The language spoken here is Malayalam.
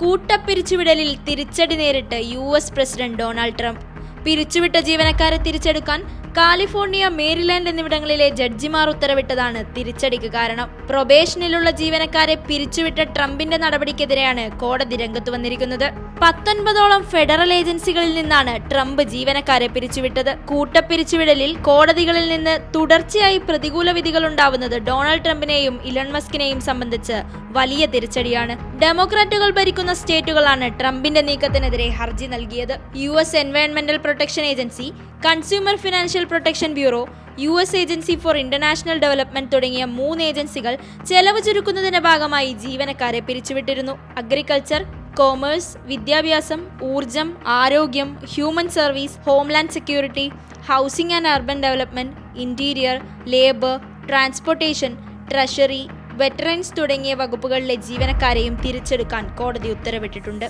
കൂട്ടപ്പിരിച്ചുവിടലിൽ തിരിച്ചടി നേരിട്ട് U S president Donald Trump. പിരിച്ചുവിട്ട ജീവനക്കാരെ തിരിച്ചെടുക്കാൻ കാലിഫോർണിയ മേരിലാൻഡ് എന്നിവിടങ്ങളിലെ ജഡ്ജിമാർ ഉത്തരവിട്ടതാണ് തിരിച്ചടിക്ക് കാരണം. പ്രൊബേഷനിലുള്ള ജീവനക്കാരെ പിരിച്ചുവിട്ട ട്രംപിന്റെ നടപടിക്കെതിരെയാണ് കോടതി രംഗത്ത് വന്നിരിക്കുന്നത്. പത്തൊൻപതോളം ഫെഡറൽ ഏജൻസികളിൽ നിന്നാണ് ട്രംപ് ജീവനക്കാരെ പിരിച്ചുവിട്ടത്. കൂട്ടപ്പിരിച്ചുവിടലിൽ കോടതികളിൽ നിന്ന് തുടർച്ചയായി പ്രതികൂല വിധികൾ ഉണ്ടാവുന്നത് ഡൊണാൾഡ് ട്രംപിനെയും ഇലൺ മസ്കിനെയും സംബന്ധിച്ച് വലിയ തിരിച്ചടിയാണ്. ഡെമോക്രാറ്റുകൾ ഭരിക്കുന്ന സ്റ്റേറ്റുകളാണ് ട്രംപിന്റെ നീക്കത്തിനെതിരെ ഹർജി നൽകിയത്. U S എൻവയോൺമെന്റൽ protection agency consumer financial protection bureau U S agency for international development തുടങ്ങിയ മൂന്ന് ഏജൻസികൾ ചെലവ് ചുരുക്കുന്നതിന്റെ ഭാഗമായി ജീവനക്കാരെ പിരിച്ചുവിട്ടിരുന്നു. അഗ്രികൾച്ചർ കോമേഴ്സ് വിദ്യാഭ്യാസം ഊർജം ആരോഗ്യം human service homeland security housing and urban development interior labour transportation treasury veterans തുടങ്ങിയ വകുപ്പുകളിലെ ജീവനക്കാരെയും തിരിച്ചെടുക്കാൻ കോടതി ഉത്തരവിട്ടിട്ടുണ്ട്.